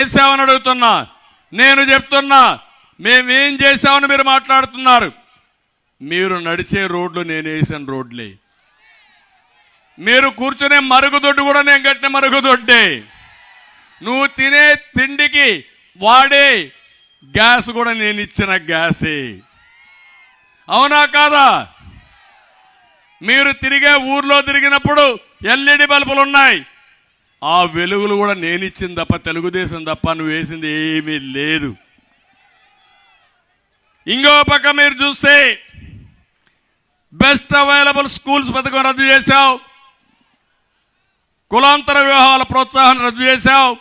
చేశామని అడుగుతున్నా. నేను చెప్తున్నా మేమేం చేశామని మీరు మాట్లాడుతున్నారు. మీరు నడిచే రోడ్లు నేను వేసిన రోడ్లే. మీరు కూర్చునే మరుగుదొడ్డు కూడా నేను కట్టిన మరుగుదొడ్డే. నువ్వు తినే తిండికి వాడే గ్యాస్ కూడా నేను ఇచ్చిన గ్యాసే. అవునా కాదా? మీరు తిరిగే ఊర్లో తిరిగినప్పుడు ఎల్ఈడి బల్బులు ఉన్నాయి ఆ వెలుగులు కూడా నేను ఇచ్చింది తప్ప తెలుగుదేశం తప్ప నువ్వు వేసింది ఏమీ లేదు. ఇంకో పక్క మీరు చూస్తే బెస్ట్ అవైలబుల్ స్కూల్స్ పథకం రద్దు చేశావు. కులాంతర వివాహాల ప్రోత్సాహం రద్దు చేశావు.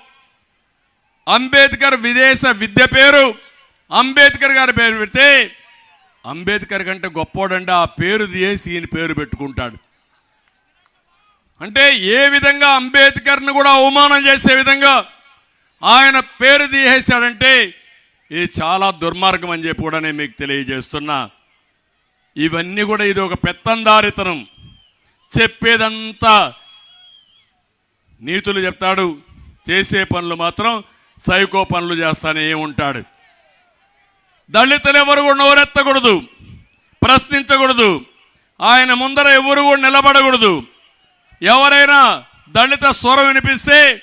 అంబేద్కర్ విదేశ విద్య పేరు అంబేద్కర్ గారి పేరు పెడితే అంబేద్కర్ కంటే గొప్పోడంటే ఆ పేరు తీసి ఈయన పేరు పెట్టుకుంటాడు. అంటే ఏ విధంగా అంబేద్కర్ని కూడా అవమానం చేసే విధంగా ఆయన పేరు తీసేశాడంటే ఇది చాలా దుర్మార్గం అని చెప్పి కూడా నేను మీకు తెలియజేస్తున్నా. ఇవన్నీ కూడా ఇది ఒక పెత్తందారితనం. చెప్పేదంతా నీతులు చెప్తాడు చేసే పనులు మాత్రం సైకో పనులు చేస్తానే ఉంటాడు. దళితులు ఎవరు కూడా నోరెత్తకూడదు ప్రశ్నించకూడదు ఆయన ముందర ఎవరు కూడా నిలబడకూడదు. ఎవరైనా దళిత స్వరం వినిపిస్తే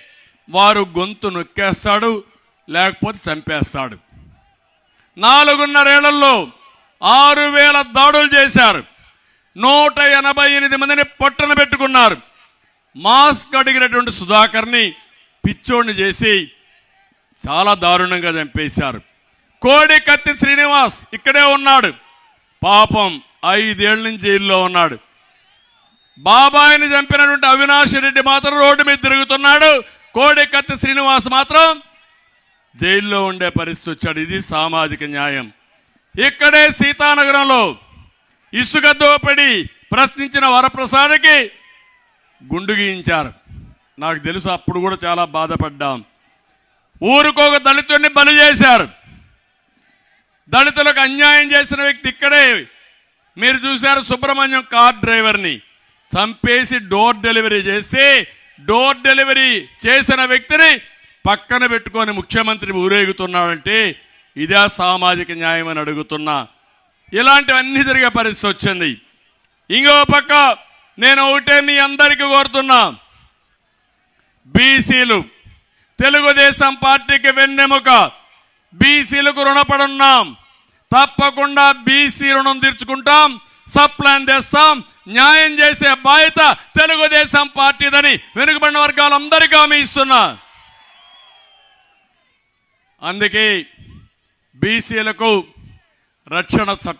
వారు గొంతు నొక్కేస్తాడు లేకపోతే చంపేస్తాడు. నాలుగున్నరేళ్ళలో ఆరు వేల దాడులు చేశారు. నూట ఎనభై ఎనిమిది మందిని పట్టున పెట్టుకున్నారు. మాస్క్ అడిగినటువంటి సుధాకర్ని పిచ్చోడిని చేసి చాలా దారుణంగా చంపేశారు. కోడి కత్తి శ్రీనివాస్ ఇక్కడే ఉన్నాడు. పాపం ఐదేళ్ళ నుంచి జైల్లో ఉన్నాడు. బాబాయిని చంపినటువంటి అవినాష్ రెడ్డి మాత్రం రోడ్డు మీద తిరుగుతున్నాడు. కోడికత్తి శ్రీనివాస్ మాత్రం జైల్లో ఉండే పరిస్థితి వచ్చాడు. ఇది సామాజిక న్యాయం. ఇక్కడే సీతానగరంలో ఇసుక దోపిడి ప్రశ్నించిన వరప్రసాద్కి గుండు గీయించారు. నాకు తెలుసు అప్పుడు కూడా చాలా బాధపడ్డాం. ఊరికొక దళితుడిని బలి చేశారు. దళితులకు అన్యాయం చేసిన వ్యక్తి ఇక్కడే. మీరు చూశారు సుబ్రహ్మణ్యం కార్ డ్రైవర్ని. చంపేసి డోర్ డెలివరీ చేస్తే డోర్ డెలివరీ చేసిన వ్యక్తిని పక్కన పెట్టుకొని ముఖ్యమంత్రి ఊరేగుతున్నాడంటే ఇదే సామాజిక న్యాయం అని అడుగుతున్నా. ఇలాంటివన్నీ జరిగే పరిస్థితి వచ్చింది. ఇంకో పక్క నేను ఒకటే మీ అందరికీ కోరుతున్నా. బీసీలు తెలుగుదేశం పార్టీకి వెన్నెముక. బీసీలకు రుణపడున్నాం. తప్పకుండా బీసీ రుణం తీర్చుకుంటాం. సప్లాన్ తెస్తాం న్యాయం చేసే బాధ్యత తెలుగుదేశం పార్టీదని వెనుకబడిన వర్గాలందరికీ హామీ ఇస్తున్నా. అందుకే బీసీలకు రక్షణ చట్టం